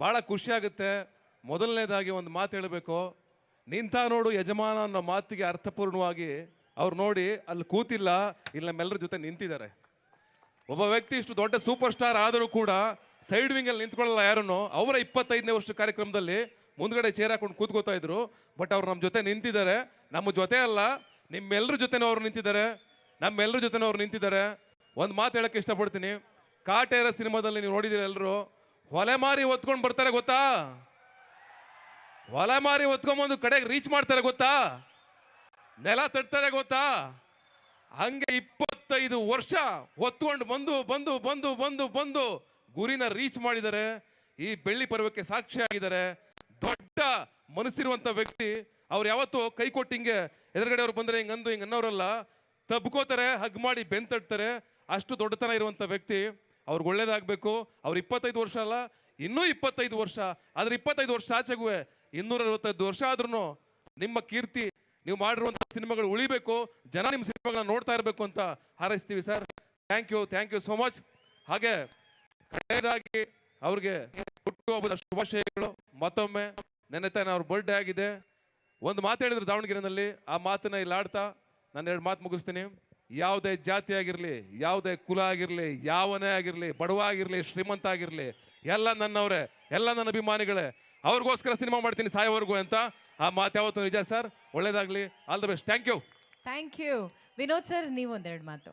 ಭಾಳ ಖುಷಿಯಾಗುತ್ತೆ ಮೊದಲನೇದಾಗಿ ಒಂದು ಮಾತು ಹೇಳಬೇಕು. ನಿಂತ ನೋಡು ಯಜಮಾನ ಅನ್ನೋ ಮಾತಿಗೆ ಅರ್ಥಪೂರ್ಣವಾಗಿ ಅವ್ರು ನೋಡಿ ಅಲ್ಲಿ ಕೂತಿಲ್ಲ, ಇಲ್ಲಿ ನಮ್ಮೆಲ್ಲರ ಜೊತೆ ನಿಂತಿದ್ದಾರೆ. ಒಬ್ಬ ವ್ಯಕ್ತಿ ಇಷ್ಟು ದೊಡ್ಡ ಸೂಪರ್ ಸ್ಟಾರ್ ಆದರೂ ಕೂಡ ಸೈಡ್ ವಿಂಗಲ್ಲಿ ನಿಂತ್ಕೊಳ್ಳಲ್ಲ ಯಾರನ್ನು, ಅವರ ಇಪ್ಪತ್ತೈದನೇ ವರ್ಷ ಕಾರ್ಯಕ್ರಮದಲ್ಲಿ ಮುಂದ್ಗಡೆ ಚೇರ್ ಹಾಕೊಂಡು ಕೂತ್ಕೋತಾ ಇದ್ರು. ಬಟ್ ಅವ್ರು ನಮ್ಮ ಜೊತೆ ನಿಂತಿದ್ದಾರೆ. ನಮ್ಮ ಜೊತೆ ಅಲ್ಲ, ನಿಮ್ಮೆಲ್ಲರ ಜೊತೆನೂ ಅವ್ರು ನಿಂತಿದ್ದಾರೆ. ನಮ್ಮೆಲ್ಲರ ಜೊತೆನೂ ಅವ್ರು ನಿಂತಿದ್ದಾರೆ. ಒಂದು ಮಾತು ಹೇಳಕ್ಕೆ ಇಷ್ಟಪಡ್ತೀನಿ. ಕಾಟೇರ ಸಿನಿಮಾದಲ್ಲಿ ನೀವು ನೋಡಿದ್ದೀರ ಎಲ್ಲರೂ? ಹೊಲೆ ಮಾರಿ ಹೊತ್ಕೊಂಡು ಬರ್ತಾರೆ ಗೊತ್ತಾ? ಹೊಲೆ ಮಾರಿ ಹೊತ್ಕೊಂಬಂದು ಕಡೆಗೆ ರೀಚ್ ಮಾಡ್ತಾರೆ ಗೊತ್ತಾ? ನೆಲ ತಟ್ತಾರೆ ಗೊತ್ತಾ? ಹಂಗೆ ಇಪ್ಪತ್ತೈದು ವರ್ಷ ಹೊತ್ಕೊಂಡು ಬಂದು ಬಂದು ಬಂದು ಬಂದು ಬಂದು ಗುರಿನ ರೀಚ್ ಮಾಡಿದ್ದಾರೆ ಈ ಬೆಳ್ಳಿ ಪರ್ವಕ್ಕೆ ಸಾಕ್ಷಿಯಾಗಿದ್ದಾರೆ ದೊಡ್ಡ ಮನಸ್ಸಿರುವಂಥ ವ್ಯಕ್ತಿ ಅವ್ರು ಯಾವತ್ತೂ ಕೈ ಕೊಟ್ಟು ಹಿಂಗೆ ಎದುರುಗಡೆ ಅವ್ರು ಬಂದ್ರೆ ಹಿಂಗೆ ಅಂದು ಹಿಂಗೆ ಅನ್ನೋರಲ್ಲ, ತಬ್ಕೋತಾರೆ, ಹಗ್ ಮಾಡಿ ಬೆಂತಡ್ತಾರೆ ಅಷ್ಟು ದೊಡ್ಡತನ ಇರುವಂತ ವ್ಯಕ್ತಿ. ಅವ್ರಿಗೆ ಒಳ್ಳೇದಾಗಬೇಕು. ಅವ್ರು ಇಪ್ಪತ್ತೈದು ವರ್ಷ ಅಲ್ಲ, ಇನ್ನೂ ಇಪ್ಪತ್ತೈದು ವರ್ಷ. ಆದರೆ ಇಪ್ಪತ್ತೈದು ವರ್ಷ ಆಚೆಗುವೆ ಇನ್ನೂರ ಅರವತ್ತೈದು ವರ್ಷ ಆದ್ರೂ ನಿಮ್ಮ ಕೀರ್ತಿ, ನೀವು ಮಾಡಿರುವಂಥ ಸಿನಿಮಾಗಳು ಉಳಿಬೇಕು. ಜನ ನಿಮ್ಮ ಸಿನಿಮಾಗಳನ್ನ ನೋಡ್ತಾ ಇರಬೇಕು ಅಂತ ಹಾರೈಸ್ತೀವಿ sir. Thank you thank you so much ಹಾಗೆ ಕಡೆಯದಾಗಿ ಅವ್ರಿಗೆ ಹುಟ್ಟುಹಬ್ಬದ ಶುಭಾಶಯಗಳು. ಮತ್ತೊಮ್ಮೆ ನೆನ್ನೆ ತಾನೆ ಅವ್ರ ಬರ್ಡೇ ಆಗಿದೆ. ಒಂದು ಮಾತು ಹೇಳಿದ್ರು ದಾವಣಗೆರೆನಲ್ಲಿ, ಆ ಮಾತನ್ನ ಇಲ್ಲಿ ಆಡ್ತಾ. ನಾನು ಎರಡು ಮಾತು ಮುಗಿಸ್ತೀನಿ. ಯಾವುದೇ ಜಾತಿ ಆಗಿರಲಿ, ಯಾವುದೇ ಕುಲ ಆಗಿರಲಿ, ಯಾವನೇ ಆಗಿರಲಿ ಬಡವ ಆಗಿರಲಿ ಶ್ರೀಮಂತ ಆಗಿರಲಿ, ಎಲ್ಲ ನನ್ನವರೇ, ಎಲ್ಲ ನನ್ನ ಅಭಿಮಾನಿಗಳೇ, ಅವ್ರಿಗೋಸ್ಕರ ಸಿನಿಮಾ ಮಾಡ್ತೀನಿ ಸಾಯೋವರೆಗೂ ಅಂತ ಆ ಮಾತು ಯಾವತ್ತೂ ನಿಜ ಸರ್? ಒಳ್ಳೇದಾಗಲಿ. All the best thank you thank you Vinod sir ನೀವು ಒಂದೆರಡು ಮಾತು.